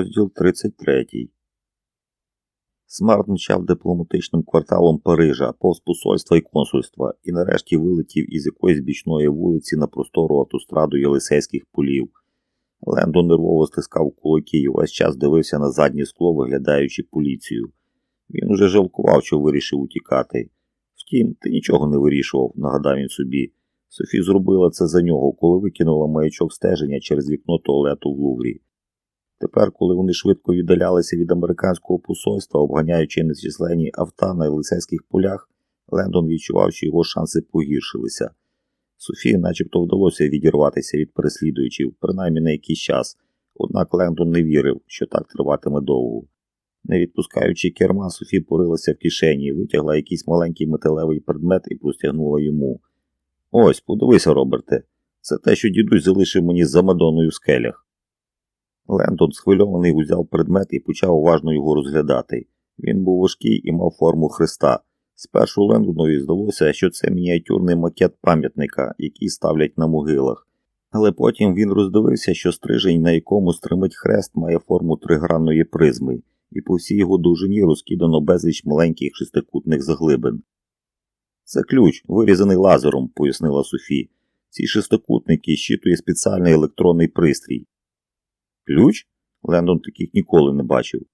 Розділ 33 Смарт мчав дипломатичним кварталом Парижа, повз посольства і консульства, і нарешті вилетів із якоїсь бічної вулиці на простору автостраду Єлисейських полів. Лендо нервово стискав кулаки і увесь час дивився на заднє скло, виглядаючи поліцію. Він уже жалкував, що вирішив утікати. Втім, ти нічого не вирішував, нагадав він собі. Софі зробила це за нього, коли викинула маячок стеження через вікно туалету в Луврі. Тепер, коли вони швидко віддалялися від американського посольства, обганяючи нечисленні авто на Єлисейських полях, Лендон відчував, що його шанси погіршилися. Софії начебто вдалося відірватися від переслідуючів, принаймні на якийсь час, однак Лендон не вірив, що так триватиме довго. Не відпускаючи керма, Софі порилася в кишені, витягла якийсь маленький металевий предмет і простягнула йому. Ось, подивися, Роберте, це те, що дідусь залишив мені за Мадоною в скелях. Лендон, схвильований, узяв предмет і почав уважно його розглядати. Він був важкий і мав форму хреста. Спершу Лендонові здалося, що це мініатюрний макет пам'ятника, який ставлять на могилах. Але потім він роздивився, що стрижень, на якому стримить хрест, має форму тригранної призми, і по всій його довжині розкидано безліч маленьких шестикутних заглибин. Це ключ, вирізаний лазером, пояснила Софі. Ці шестикутники щитує спеціальний електронний пристрій. Ключ? Лендон таких ніколи не бачив.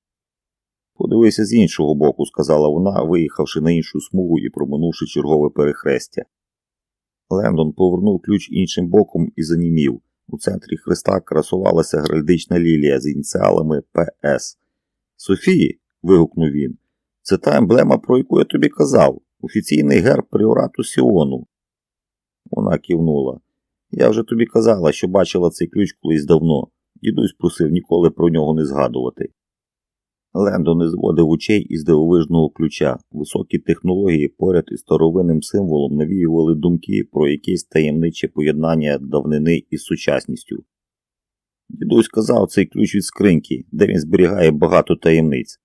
Подивися з іншого боку, сказала вона, виїхавши на іншу смугу і проминувши чергове перехрестя. Лендон повернув ключ іншим боком і занімів. У центрі хреста красувалася геральдична лілія з ініціалами ПС. Софії. вигукнув він. Це та емблема, про яку я тобі казав, офіційний герб пріорату Сіону. Вона кивнула. Я вже тобі казала, що бачила цей ключ колись давно. Дідусь просив ніколи про нього не згадувати. Лендо не зводив очей із дивовижного ключа. Високі технології поряд із старовинним символом навіювали думки про якесь таємниче поєднання давнини із сучасністю. Дідусь казав цей ключ від скриньки, де він зберігає багато таємниць.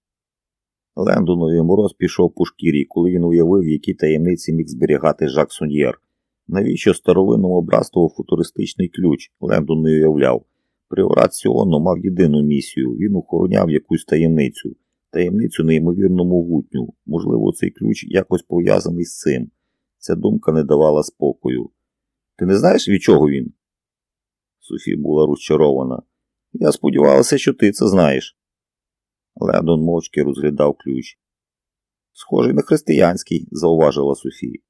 Лендонові мороз пішов по шкірі, коли він уявив, які таємниці міг зберігати Жак Соньєр. Навіщо старовинному братству футуристичний ключ, Лендон не уявляв. Приорат Сіону мав єдину місію він охороняв якусь таємницю, таємницю неймовірно могутню. Можливо, цей ключ якось пов'язаний з цим. Ця думка не давала спокою. Ти не знаєш, від чого він? Софі була розчарована. Я сподівалася, що ти це знаєш. Лендон мовчки розглядав ключ. Схожий на християнський, зауважила Софі.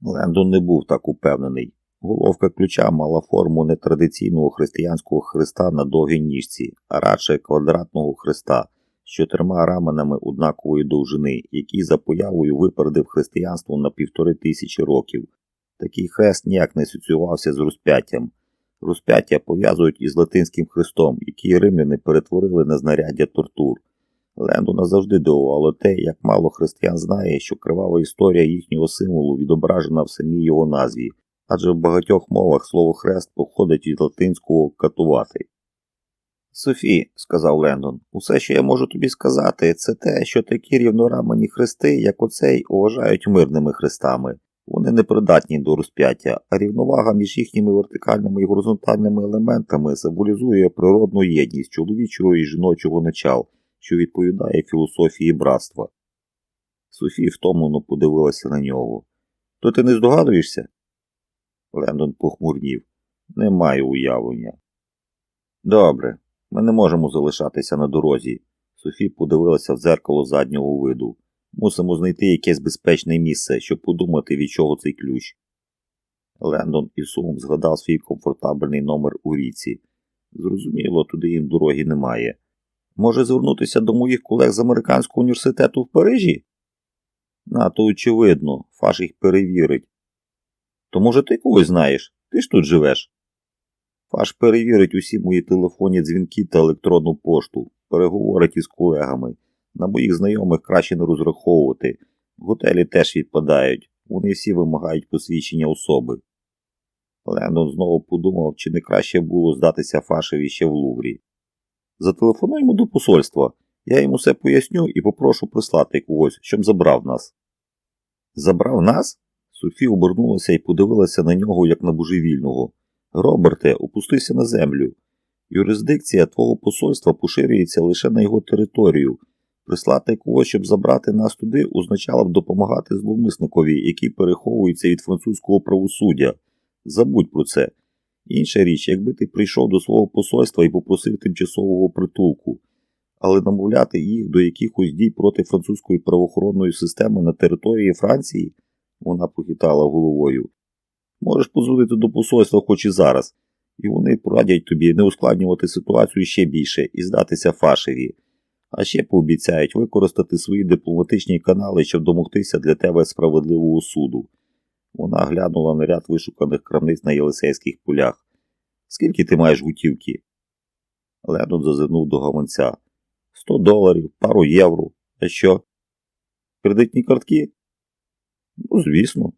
Лендон не був так упевнений. Головка ключа мала форму не традиційного християнського хреста на довгій ніжці, а радше квадратного хреста з чотирма раменами однакової довжини, який за появою випередив християнство на півтори тисячі років. Такий хрест ніяк не асоціювався з розп'яттям. Розп'яття пов'язують із латинським хрестом, який римляни перетворили на знаряддя тортур. Лендона завжди дивувало те, як мало християн знає, що кривава історія їхнього символу відображена в самій його назві адже в багатьох мовах слово хрест походить від латинського катувати. Софі, сказав Лендон, усе, що я можу тобі сказати, це те, що такі рівнорамені хрести, як оцей, вважають мирними хрестами. Вони не придатні до розп'яття, а рівновага між їхніми вертикальними і горизонтальними елементами символізує природну єдність чоловічого і жіночого начал, що відповідає філософії братства. Софі втомлено подивилася на нього. То ти не здогадуєшся? Лендон похмурнів. Не маю уявлення. Добре, ми не можемо залишатися на дорозі. Софі подивилася в дзеркало заднього виду. Мусимо знайти якесь безпечне місце, щоб подумати, від чого цей ключ. Лендон і сумом згадав свій комфортабельний номер у ріці. Зрозуміло, туди їм дороги немає. Може звернутися до моїх колег з американського університету в Парижі? Нато очевидно, фаш їх перевірить. То, може, ти когось знаєш? Ти ж тут живеш. Фаш перевірить усі мої телефонні дзвінки та електронну пошту, переговорить із колегами. На моїх знайомих краще не розраховувати. Готелі теж відпадають, вони всі вимагають посвідчення особи. Лендон знову подумав, чи не краще було здатися Фашеві ще в Луврі. Зателефонуємо до посольства. Я йому все поясню і попрошу прислати когось, щоб забрав нас. Забрав нас? Софі обернулася і подивилася на нього, як на божевільного. Роберте, опустися на землю. Юрисдикція твого посольства поширюється лише на його територію. Прислати когось, щоб забрати нас туди, означало б допомагати зловмисникові, який переховується від французького правосуддя. Забудь про це. Інша річ, якби ти прийшов до свого посольства і попросив тимчасового притулку, але намовляти їх до якихось дій проти французької правоохоронної системи на території Франції, вона похитала головою. Можеш позвонити до посольства хоч і зараз, і вони порадять тобі не ускладнювати ситуацію ще більше і здатися фашеві, а ще пообіцяють використати свої дипломатичні канали, щоб домогтися для тебе справедливого суду. Вона глянула на ряд вишуканих крамниць на Єлисейських полях. Скільки ти маєш гутівки? Ленон зазирнув до гаманця. Сто доларів, пару євро. А що? Кредитні картки? Ну, звісно.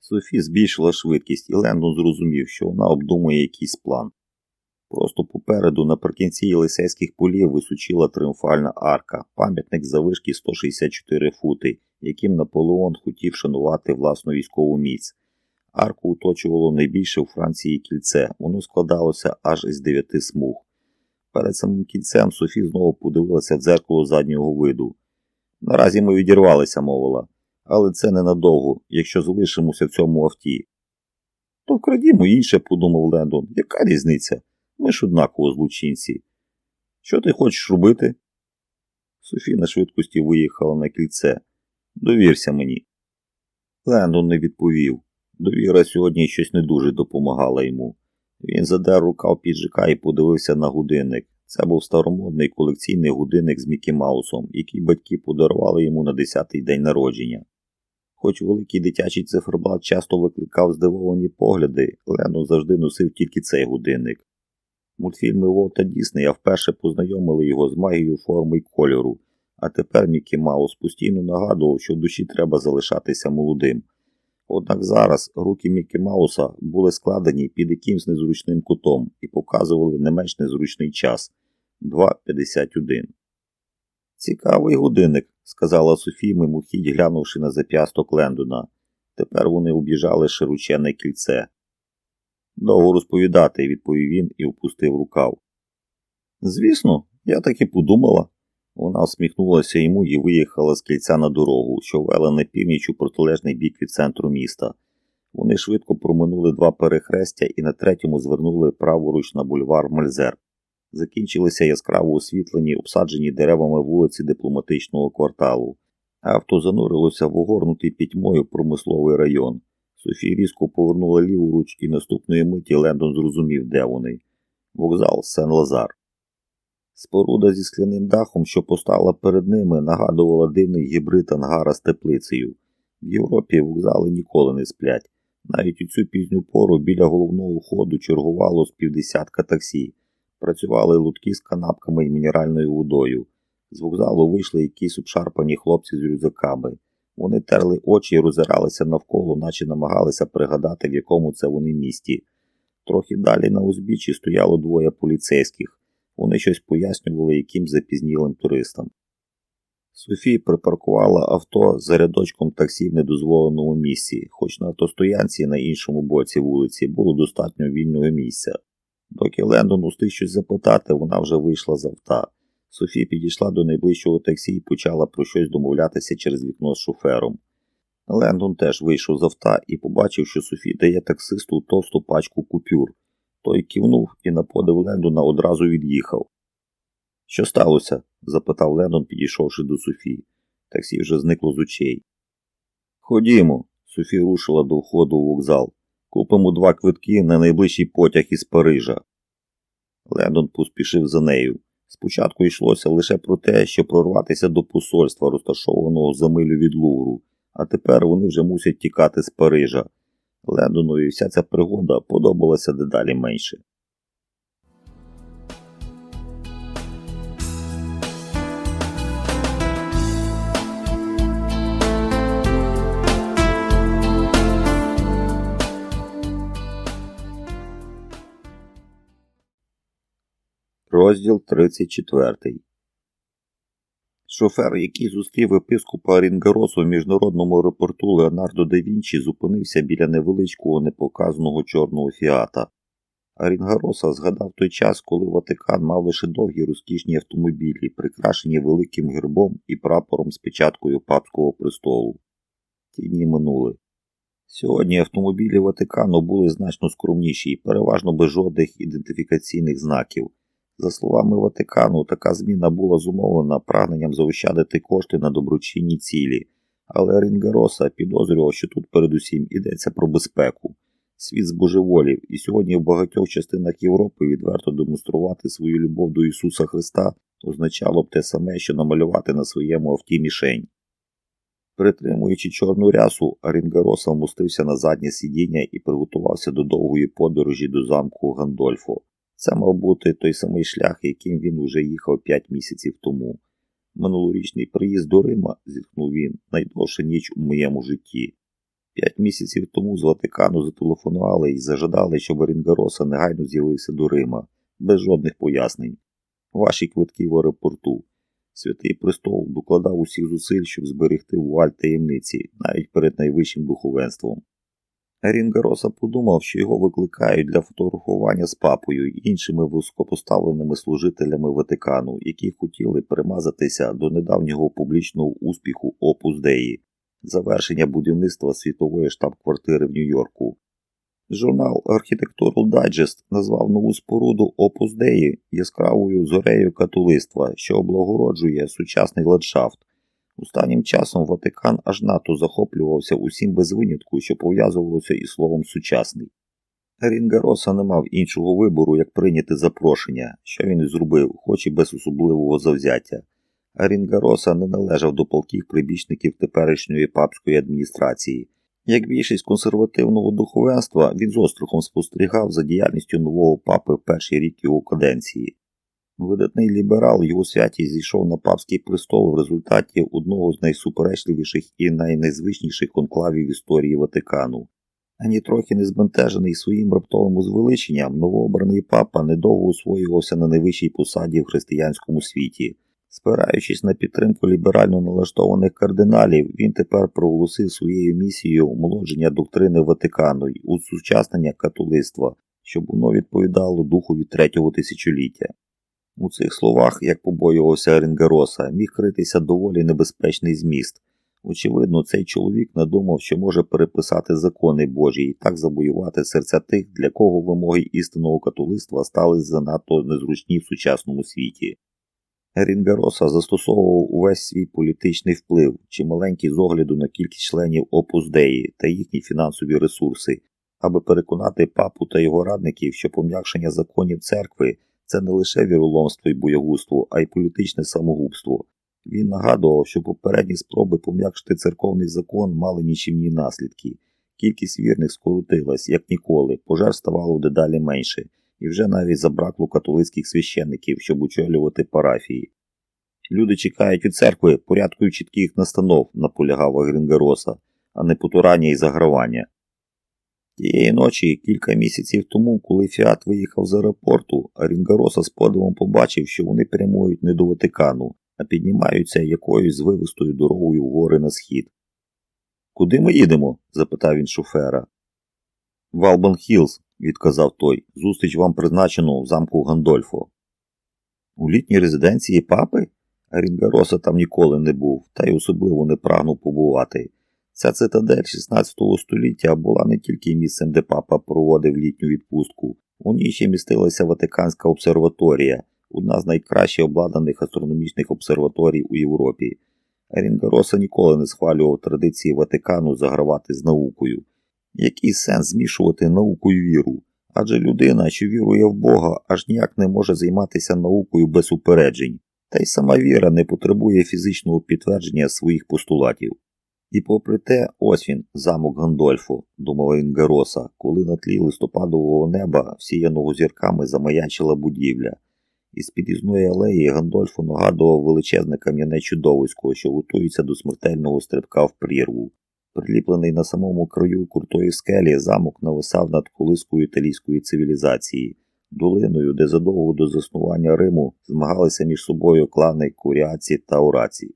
Софі збільшила швидкість, і Лендон зрозумів, що вона обдумує якийсь план. Просто попереду, наприкінці Єлисейських полів, височила тріумфальна арка, пам'ятник завишки 164 фути, яким Наполеон хотів шанувати власну військову міць. Арку оточувало найбільше у Франції кільце, воно складалося аж із дев'яти смуг. Перед самим кільцем Софі знову подивилася в дзеркало заднього виду. Наразі ми відірвалися, мовила, але це ненадовго, якщо залишимося в цьому авті. То вкрадімо інше, подумав Лендон. Яка різниця? Ми ж однаково злочинці. Що ти хочеш робити? Софі на швидкості виїхала на кільце. Довірся мені. Лендон не відповів. Довіра сьогодні щось не дуже допомагала йому. Він задер рукав піджака і подивився на годинник. Це був старомодний колекційний годинник з Мікі Маусом, який батьки подарували йому на 10-й день народження. Хоч великий дитячий циферблат часто викликав здивовані погляди, Лену завжди носив тільки цей годинник. Мультфільми Волта Діснея вперше познайомили його з магією форми й кольору, а тепер Мікі Маус постійно нагадував, що в душі треба залишатися молодим. Однак зараз руки Мікі Мауса були складені під якимсь незручним кутом і показували не менш незручний час 2.51. Цікавий годинник, сказала Софія мимохідь, глянувши на зап'ясток Лендона. Тепер вони обіжали широчене кільце. Довго розповідати, відповів він і впустив рукав. Звісно, я так і подумала. Вона всміхнулася йому і виїхала з кільця на дорогу, що вела на північ у протилежний бік від центру міста. Вони швидко проминули два перехрестя і на третьому звернули праворуч на бульвар Мальзер. Закінчилися яскраво освітлені, обсаджені деревами вулиці дипломатичного кварталу. Авто занурилося в огорнутий пітьмою промисловий район. Софія різко повернула ліворуч і наступної миті Лендон зрозумів, де вони. Вокзал Сен-Лазар. Споруда зі скляним дахом, що постала перед ними, нагадувала дивний гібрид ангара з теплицею. В Європі вокзали ніколи не сплять. Навіть у цю пізню пору біля головного ходу чергувало з півдесятка таксі. Працювали лутки з канапками і мінеральною водою. З вокзалу вийшли якісь обшарпані хлопці з рюкзаками. Вони терли очі і роззиралися навколо, наче намагалися пригадати, в якому це вони місті. Трохи далі на узбіччі стояло двоє поліцейських. Вони щось пояснювали яким запізнілим туристам. Софія припаркувала авто за рядочком таксі в недозволеному місці, хоч на автостоянці на іншому боці вулиці було достатньо вільного місця. Доки Лендон устиг щось запитати, вона вже вийшла з авто. Софія підійшла до найближчого таксі і почала про щось домовлятися через вікно з шофером. Лендон теж вийшов з авто і побачив, що Софі дає таксисту товсту пачку купюр. Той кивнув і на подив Лендона одразу від'їхав. Що сталося? запитав Лендон, підійшовши до Софії. Таксі вже зникло з очей. Ходімо, Софі рушила до входу у вокзал. Купимо два квитки на найближчий потяг із Парижа. Лендон поспішив за нею. Спочатку йшлося лише про те, що прорватися до посольства, розташованого за милю від Лувру, а тепер вони вже мусять тікати з Парижа. Лендонові вся ця пригода подобалася дедалі менше. Розділ 34 Шофер, який зустрів епископа Рінгаросу в міжнародному аеропорту Леонардо да Вінчі, зупинився біля невеличкого непоказаного чорного фіата. А Рінгароса згадав той час, коли Ватикан мав лише довгі розкішні автомобілі, прикрашені великим гербом і прапором з печаткою папського престолу. Ті дні минули. Сьогодні автомобілі Ватикану були значно скромніші і переважно без жодних ідентифікаційних знаків. За словами Ватикану, така зміна була зумовлена прагненням заощадити кошти на доброчинні цілі, але Рінгароса підозрював, що тут передусім йдеться про безпеку. Світ збожеволів, і сьогодні в багатьох частинах Європи відверто демонструвати свою любов до Ісуса Христа означало б те саме, що намалювати на своєму авті мішень. Притримуючи чорну рясу, Рінгароса вмостився на заднє сидіння і приготувався до довгої подорожі до замку Гандольфо. Це мав бути той самий шлях, яким він уже їхав п'ять місяців тому. Минулорічний приїзд до Рима, зітхнув він, найдовша ніч у моєму житті. П'ять місяців тому з Ватикану зателефонували і зажадали, щоб Рінгароса негайно з'явився до Рима, без жодних пояснень. Ваші квитки в аеропорту. Святий престол докладав усіх зусиль, щоб зберегти вуаль таємниці, навіть перед найвищим духовенством. Рінгароса подумав, що його викликають для фотографування з папою і іншими високопоставленими служителями Ватикану, які хотіли примазатися до недавнього публічного успіху Опус Деї, завершення будівництва світової штаб-квартири в Нью-Йорку. Журнал Architectural Digest назвав нову споруду Опус Деї яскравою зорею католицтва, що облагороджує сучасний ландшафт. Останнім часом Ватикан аж надто захоплювався усім без винятку, що пов'язувалося із словом сучасний. Рінгароса не мав іншого вибору, як прийняти запрошення, що він і зробив, хоч і без особливого завзяття. Рінгароса не належав до полків прибічників теперішньої папської адміністрації. Як більшість консервативного духовенства, він з острахом спостерігав за діяльністю нового папи в перший рік його каденції. Видатний ліберал його святість зійшов на папський престол в результаті одного з найсуперечливіших і найнезвичніших конклавів історії Ватикану. Ані трохи не збентежений своїм раптовим узвеличенням, новообраний папа недовго освоювався на найвищій посаді в християнському світі. Спираючись на підтримку ліберально налаштованих кардиналів, він тепер проголосив своєю місією омолодження доктрини Ватикану й усучаснення католицтва, щоб воно відповідало духові третього тисячоліття. У цих словах, як побоювався Рінгароса, міг критися доволі небезпечний зміст. Очевидно, цей чоловік надумав, що може переписати закони Божі і так завоювати серця тих, для кого вимоги істинного католицтва стали занадто незручні в сучасному світі. Рінгароса застосовував увесь свій політичний вплив, чималенький з огляду на кількість членів Опус Деї та їхні фінансові ресурси, аби переконати папу та його радників, що пом'якшення законів церкви це не лише віроломство і боягузтво, а й політичне самогубство. Він нагадував, що попередні спроби пом'якшити церковний закон мали нічимні наслідки. Кількість вірних скоротилась, як ніколи, пожар ставало дедалі менше, і вже навіть забракло католицьких священників, щоб очолювати парафії. Люди чекають від церкви порядку чітких настанов, наполягав Грінгароса, а не потурання і загравання. Тієї ночі, кілька місяців тому, коли Фіат виїхав з аеропорту, Рінгароса з подивом побачив, що вони прямують не до Ватикану, а піднімаються якоюсь звивистою дорогою вгори на схід. Куди ми їдемо? запитав він шофера. Валбан Хілз, відказав той, зустріч вам призначено в замку Гандольфо. У літній резиденції папи? Рінгароса там ніколи не був, та й особливо не прагнув побувати. Ця цитадель 16 століття була не тільки місцем, де папа проводив літню відпустку, у ній ще містилася Ватиканська обсерваторія, одна з найкраще обладнаних астрономічних обсерваторій у Європі. Рінгароса ніколи не схвалював традиції Ватикану загравати з наукою. Який сенс змішувати науку і віру? Адже людина, що вірує в Бога, аж ніяк не може займатися наукою без упереджень, та й сама віра не потребує фізичного підтвердження своїх постулатів. І попри те, ось він, замок Гандольфо, думав Інгароса, коли на тлі листопадового неба, всіяного зірками замаячила будівля. Із під'їзної алеї Гандольфо нагадував величезне кам'яне чудовисько, що готується до смертельного стрибка в прірву. Приліплений на самому краю крутої скелі, замок нависав над колискою італійської цивілізації, долиною, де задовго до заснування Риму змагалися між собою клани Куріаці та Ураці.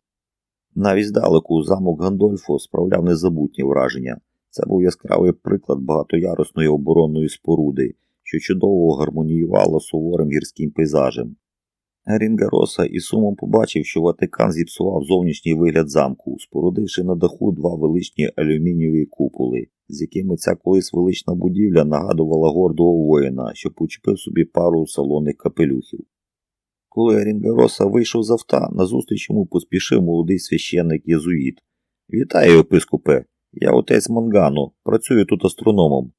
Навіть здалеку замок Гандольфо справляв незабутні враження. Це був яскравий приклад багатоярусної оборонної споруди, що чудово гармоніювало суворим гірським пейзажем. Рінгароса із сумом побачив, що Ватикан зіпсував зовнішній вигляд замку, спорудивши на даху два величні алюмінієві куполи, з якими ця колись велична будівля нагадувала гордого воїна, що почепив собі пару салонних капелюхів. Коли Рінгароса вийшов з авта, назустріч йому поспішив молодий священник Єзуїт. Вітаю, епископе! Я отець Мангано, працюю тут астрономом.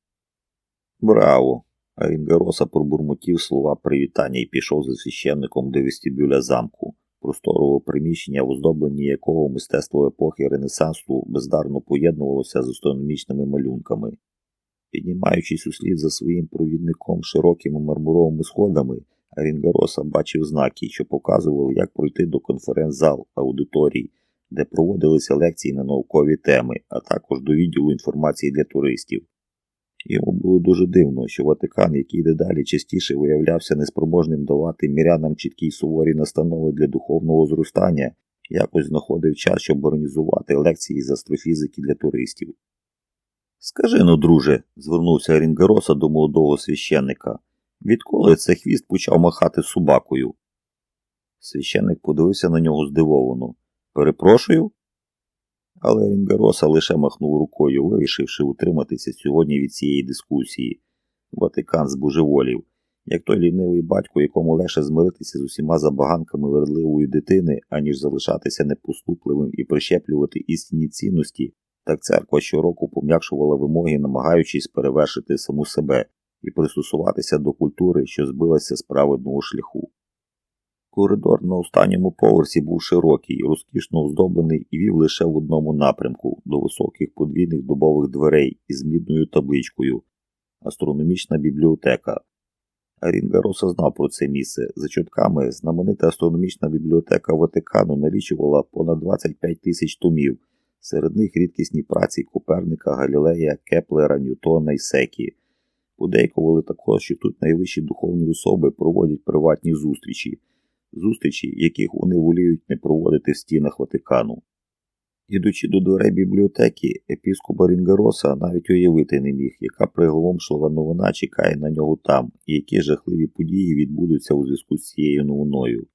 Браво! Рінгароса пробурмотів слова привітання і пішов за священником до вестибюля замку, просторового приміщення, в оздобленні якого мистецтво епохи Ренесансу бездарно поєднувалося з астрономічними малюнками. Піднімаючись услід за своїм провідником широкими мармуровими сходами, Рінгароса бачив знаки, що показували, як пройти до конференц-зал аудиторій, де проводилися лекції на наукові теми, а також до відділу інформації для туристів. Йому було дуже дивно, що Ватикан, який дедалі частіше виявлявся неспроможним давати мірянам чіткі й суворі настанови для духовного зростання, якось знаходив час, щоб організувати лекції з астрофізики для туристів. Скажи ну, друже, звернувся Рінгароса до молодого священника, відколи цей хвіст почав махати собакою? Священник подивився на нього здивовано. Перепрошую? Але Рінгароса лише махнув рукою, вирішивши утриматися сьогодні від цієї дискусії. Ватикан збожеволів, як той лінивий батько, якому легше змиритися з усіма забаганками вередливої дитини, аніж залишатися непоступливим і прищеплювати істинні цінності, так церква щороку пом'якшувала вимоги, намагаючись перевершити саму себе і пристосуватися до культури, що збилася з праведного шляху. Коридор на останньому поверсі був широкий, розкішно оздоблений і вів лише в одному напрямку до високих подвійних дубових дверей із мідною табличкою Астрономічна бібліотека. Рінгароса знав про це місце. За чутками, знаменита астрономічна бібліотека Ватикану налічувала понад 25 тисяч томів, серед них рідкісні праці Коперника, Галілея, Кеплера, Ньютона і Секі. Подейкували також, що тут найвищі духовні особи проводять приватні зустрічі зустрічі, яких вони воліють не проводити в стінах Ватикану. Ідучи до дверей бібліотеки, епіскопа Рінгароса навіть уявити не міг, яка приголомшлива новина чекає на нього там, і які жахливі події відбудуться у зв'язку з цією новиною.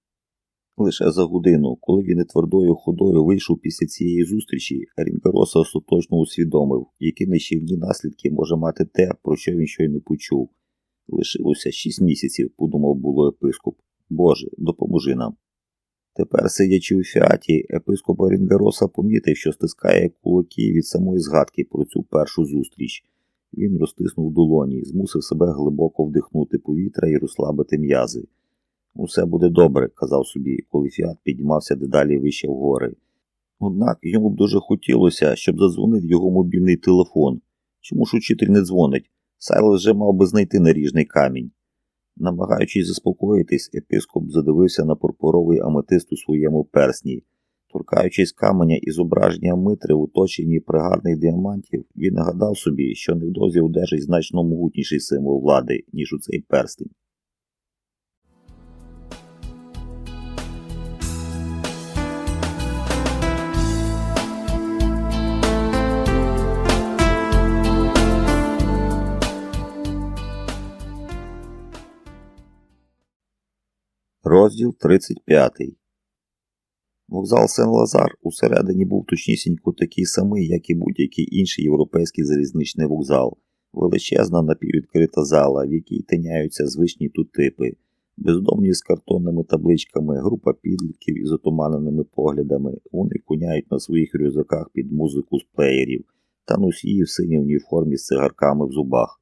Лише за годину, коли він і твердою ходою вийшов після цієї зустрічі, Рінгароса остаточно усвідомив, які нищівні наслідки може мати те, про що він щойно почув. Лишилося шість місяців, подумав було епископ. Боже, допоможи нам. Тепер, сидячи у фіаті, епископ Орінгароса помітив, що стискає кулаки від самої згадки про цю першу зустріч. Він розтиснув долоні, змусив себе глибоко вдихнути повітря і розслабити м'язи. Усе буде добре, казав собі, коли фіат піднімався дедалі вище вгори. Однак йому б дуже хотілося, щоб задзвонив його мобільний телефон. Чому ж учитель не дзвонить? Сайлес вже мав би знайти наріжний камінь. Намагаючись заспокоїтись, епископ задивився на пурпуровий аметист у своєму персні. Торкаючись каменя і зображення Митри, оточені пригарних діамантів, він нагадав собі, що невдовзі одержить значно могутніший символ влади, ніж у цей перстень. Розділ 35 Вокзал Сен-Лазар усередині був точнісінько такий самий, як і будь-який інший європейський залізничний вокзал, величезна напіввідкрита зала, в якій тиняються звичні тут типи, бездомні з картонними табличками, група підлітків із отуманеними поглядами, вони куняють на своїх рюкзаках під музику з плеєрів. Та носії в синій уніформі з цигарками в зубах.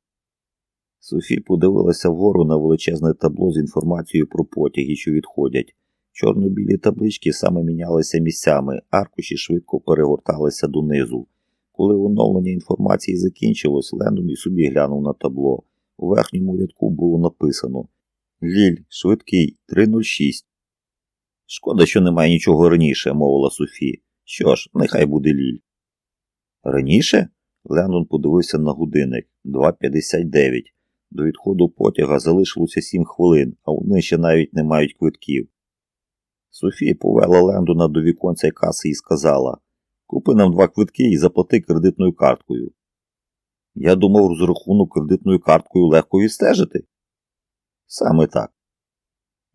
Софі подивилася вгору на величезне табло з інформацією про потяги, що відходять. Чорно-білі таблички саме мінялися місцями, аркуші швидко перегорталися донизу. Коли оновлення інформації закінчилось, Лендон і собі глянув на табло. У верхньому рядку було написано Ліль, швидкий, 306. Шкода, що немає нічого раніше, мовила Софі. Що ж, нехай буде Ліль. Раніше? Лендон подивився на годинник 2.59. До відходу потяга залишилося сім хвилин, а вони ще навіть не мають квитків. Софія повела Лендона до віконця каси і сказала Купи нам два квитки і заплати кредитною карткою. Я думав, розрахунок кредитною карткою легко відстежити. Саме так.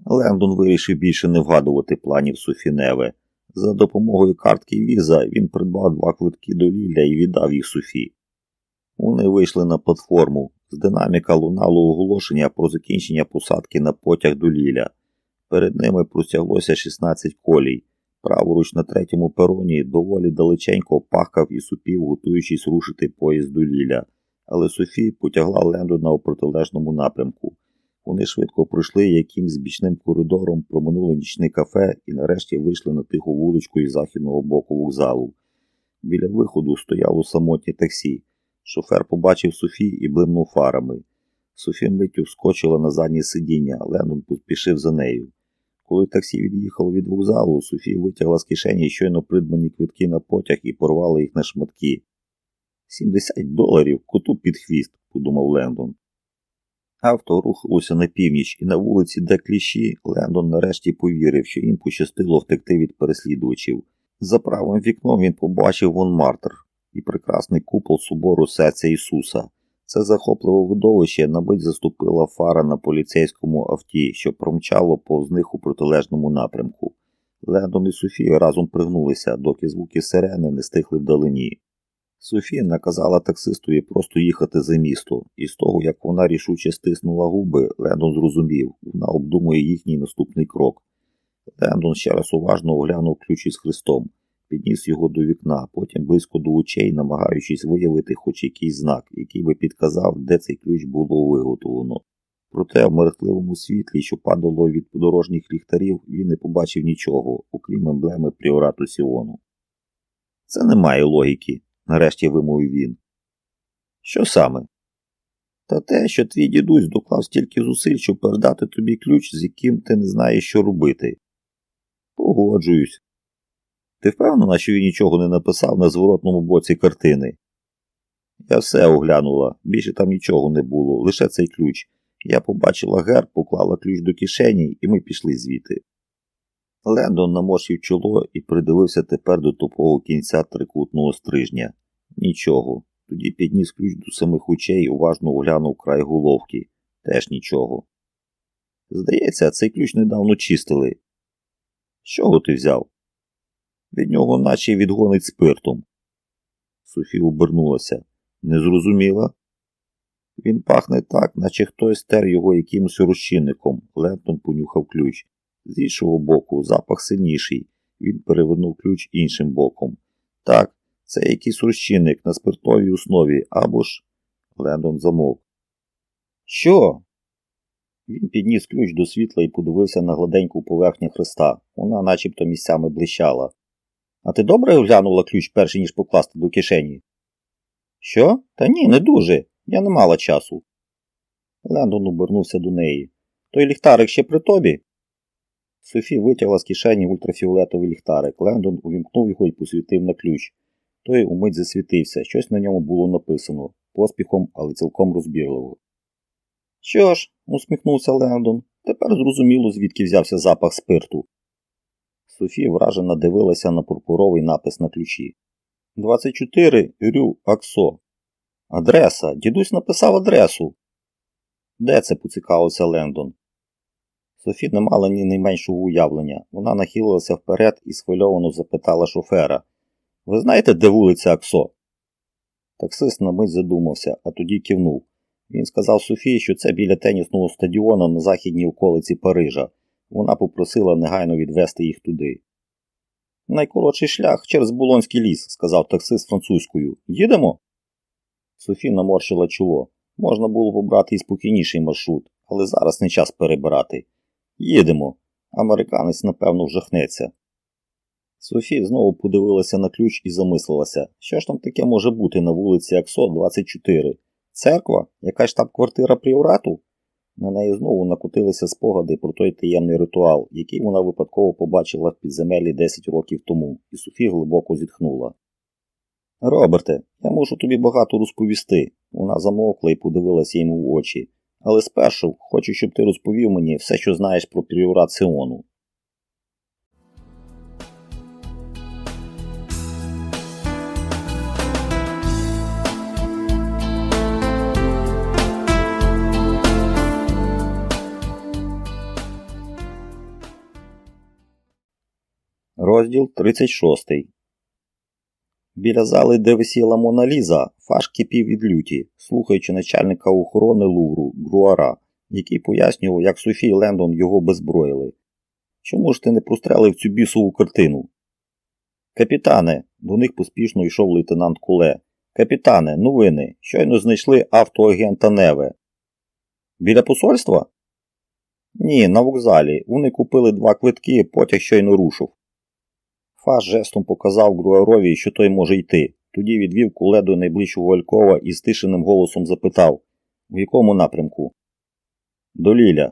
Лендон вирішив більше не вгадувати планів Софіневе. За допомогою картки Віза він придбав два квитки до Лілля і віддав їх Софі. Вони вийшли на платформу. З динаміка лунало оголошення про закінчення посадки на потяг до Ліля. Перед ними простяглося 16 колій. Праворуч на третьому пероні доволі далеченько пахкав і супів, готуючись рушити поїзд до Ліля. Але Софі потягла Лендона у протилежному напрямку. Вони швидко пройшли якимсь бічним коридором, проминули нічне кафе і нарешті вийшли на тиху вуличку із західного боку вокзалу. Біля виходу стояло самотнє таксі. Шофер побачив Софі і блимнув фарами. Софі миттю вскочила на заднє сидіння, Леннон поспішив за нею. Коли таксі від'їхало від вокзалу, Софі витягла з кишені щойно придбані квитки на потяг і порвала їх на шматки. Сімдесят доларів коту під хвіст, подумав Лендон. Авто рухалося на північ, і на вулиці, де кліші, Лендон нарешті повірив, що їм пощастило втекти від переслідувачів. За правим вікном він побачив Вон Мартер і прекрасний купол собору серця Ісуса. Це захопливе видовище на мить заступила фара на поліцейському авті, що промчало повз них у протилежному напрямку. Лендон і Софія разом пригнулися, доки звуки сирени не стихли вдалині. Софія наказала таксистові просто їхати за місто, і з того, як вона рішуче стиснула губи, Лендон зрозумів, вона обдумує їхній наступний крок. Лендон ще раз уважно оглянув ключ із хрестом, підніс його до вікна, потім близько до очей, намагаючись виявити хоч якийсь знак, який би підказав, де цей ключ було виготовлено. Проте в мерехтливому світлі, що падало від подорожніх ліхтарів, він не побачив нічого, окрім емблеми пріорату Сіону. Це не має логіки, нарешті вимовив він. Що саме? Та те, що твій дідусь доклав стільки зусиль, щоб передати тобі ключ, з яким ти не знаєш, що робити. Погоджуюсь. Ти впевнена, що він нічого не написав на зворотному боці картини? Я все оглянула, більше там нічого не було, лише цей ключ. Я побачила герб, поклала ключ до кишені, і ми пішли звідти. Лендон наморщив чоло і придивився тепер до тупого кінця трикутного стрижня. Нічого. Тоді підніс ключ до самих очей і уважно оглянув край головки. Теж нічого. Здається, цей ключ недавно чистили. З чого ти взяв? Від нього наче відгонить спиртом. Софія обернулася. Не зрозуміла? Він пахне так, наче хтось стер його якимось розчинником. Лентон понюхав ключ. З іншого боку, запах сильніший. Він перевернув ключ іншим боком. Так, це якийсь розчинник на спиртовій основі або ж. Лендон замовк. Що? Він підніс ключ до світла і подивився на гладеньку поверхню хреста. Вона начебто місцями блищала. А ти добре оглянула ключ перш ніж покласти до кишені? Що? Та ні, не дуже. Я не мала часу. Лендон обернувся до неї. Той ліхтарик ще при тобі? Софі витягла з кишені ультрафіолетовий ліхтарик. Лендон увімкнув його і посвітив на ключ. Той умить засвітився, щось на ньому було написано, поспіхом, але цілком розбірливо. Що ж, усміхнувся Лендон, тепер зрозуміло, звідки взявся запах спирту. Софія вражено дивилася на пурпуровий напис на ключі. 24 Рю Аксо. Адреса. Дідусь написав адресу. Де це? поцікавився Лендон. Софі не мала ні найменшого уявлення. Вона нахилилася вперед і схвильовано запитала шофера. Ви знаєте, де вулиця Аксо? Таксист на мить задумався, а тоді кивнув. Він сказав Софії, що це біля тенісного стадіону на західній околиці Парижа. Вона попросила негайно відвести їх туди. Найкоротший шлях через Булонський ліс, сказав таксист французькою. Їдемо? Софі наморщила чоло. Можна було б обрати і спокійніший маршрут, але зараз не час перебирати. Їдемо. Американець, напевно, вжахнеться. Софія знову подивилася на ключ і замислилася, що ж там таке може бути на вулиці Аксо 24. Церква? Якась штаб-квартира пріорату? На неї знову накотилися спогади про той таємний ритуал, який вона випадково побачила в підземеллі 10 років тому, і Софія глибоко зітхнула. Роберте, я можу тобі багато розповісти. Вона замовкла і подивилася йому в очі. Але спершу хочу, щоб ти розповів мені все, що знаєш про пріорат Сіону. Розділ 36. Біля зали, де висіла Мона Ліза, Фаш кипів від люті, слухаючи начальника охорони Лувру Груара, який пояснював, як Софій Лендон його беззброїли. Чому ж ти не прострелив цю бісову картину? Капітане, до них поспішно йшов лейтенант Куле. Капітане, новини. Щойно знайшли автоагента Неве. Біля посольства? Ні, на вокзалі. Вони купили два квитки, потяг щойно рушив. Фаш жестом показав Груарові, що той може йти. Тоді відвів куле до найближчого Алькова і стишеним голосом запитав в якому напрямку? До Ліля.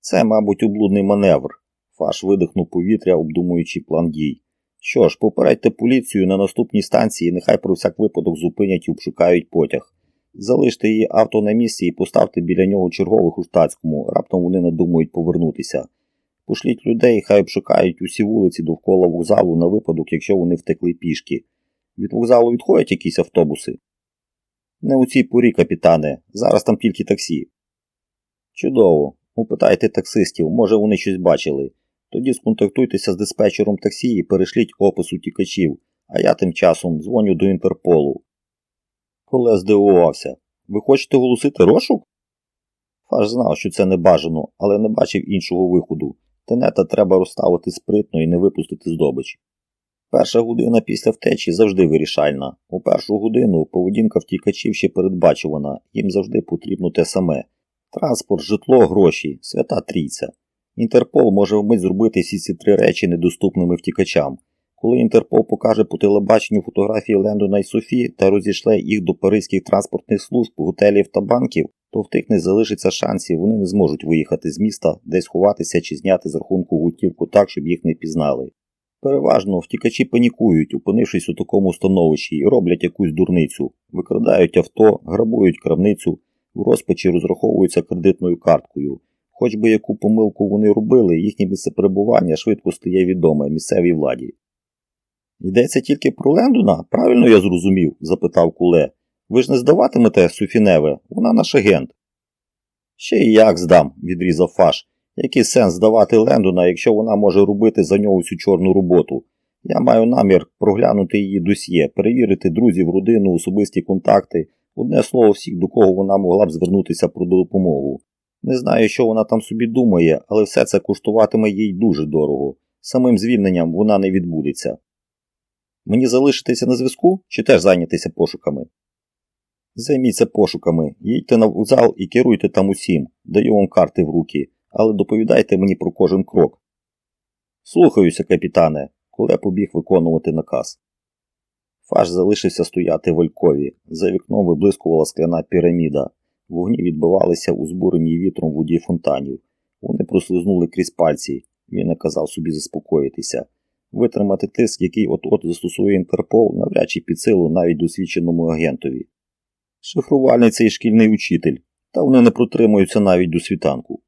Це, мабуть, облудний маневр. Фаш видихнув повітря, обдумуючи план дій. Що ж, попередьте поліцію на наступній станції, нехай про всяк випадок зупинять і обшукають потяг. Залиште її авто на місці і поставте біля нього чергових у штатському, раптом вони надумають повернутися. Пошліть людей, хай обшукають усі вулиці довкола вокзалу на випадок, якщо вони втекли пішки. Від вокзалу відходять якісь автобуси? Не у цій порі, капітане, зараз там тільки таксі. Чудово. Упитайте таксистів, може вони щось бачили. Тоді сконтактуйтеся з диспетчером таксі і перешліть опис утікачів, а я тим часом дзвоню до Інтерполу. Коле здивувався. Ви хочете оголосити розшук? Фаш знав, що це не бажано, але не бачив іншого виходу. Тенета треба розставити спритно і не випустити здобич. Перша година після втечі завжди вирішальна. У першу годину поведінка втікачів ще передбачувана, їм завжди потрібно те саме. Транспорт, житло, гроші, свята трійця. Інтерпол може вмить зробити всі ці три речі недоступними втікачам. Коли Інтерпол покаже по телебаченню фотографії Лендона і Софі та розійшле їх до паризьких транспортних служб, готелів та банків, то в тих не залишиться шансів, вони не зможуть виїхати з міста, десь ховатися чи зняти з рахунку готівку так, щоб їх не пізнали. Переважно втікачі панікують, опинившись у такому становищі, і роблять якусь дурницю, викрадають авто, грабують крамницю, в розпачі розраховуються кредитною карткою. Хоч би яку помилку вони робили, їхнє місце перебування швидко стає відоме місцевій владі. Йдеться тільки про Лендона? Правильно я зрозумів? запитав куле. Ви ж не здаватимете Суфіневе, вона наш агент. Ще і як здам, відрізав Фаш. Який сенс здавати Лендона, якщо вона може робити за нього всю чорну роботу? Я маю намір проглянути її досьє, перевірити друзів, родину, особисті контакти, одне слово всіх, до кого вона могла б звернутися про допомогу. Не знаю, що вона там собі думає, але все це коштуватиме їй дуже дорого. Самим звільненням вона не відбудеться. Мені залишитися на зв'язку чи теж зайнятися пошуками? Займіться пошуками, їдьте на вокзал і керуйте там усім, даю вам карти в руки, але доповідайте мені про кожен крок. Слухаюся, капітане, коли побіг виконувати наказ. Фаш залишився стояти в Олькові. За вікном виблискувала скляна піраміда. Вогні відбивалися у збуреній вітром воді фонтанів. Вони прослизнули крізь пальці. Він наказав собі заспокоїтися. Витримати тиск, який от-от застосує Інтерпол, навряд чи під силу навіть досвідченому агентові. Шифрувальний цей шкільний учитель, та вони не протримуються навіть до світанку.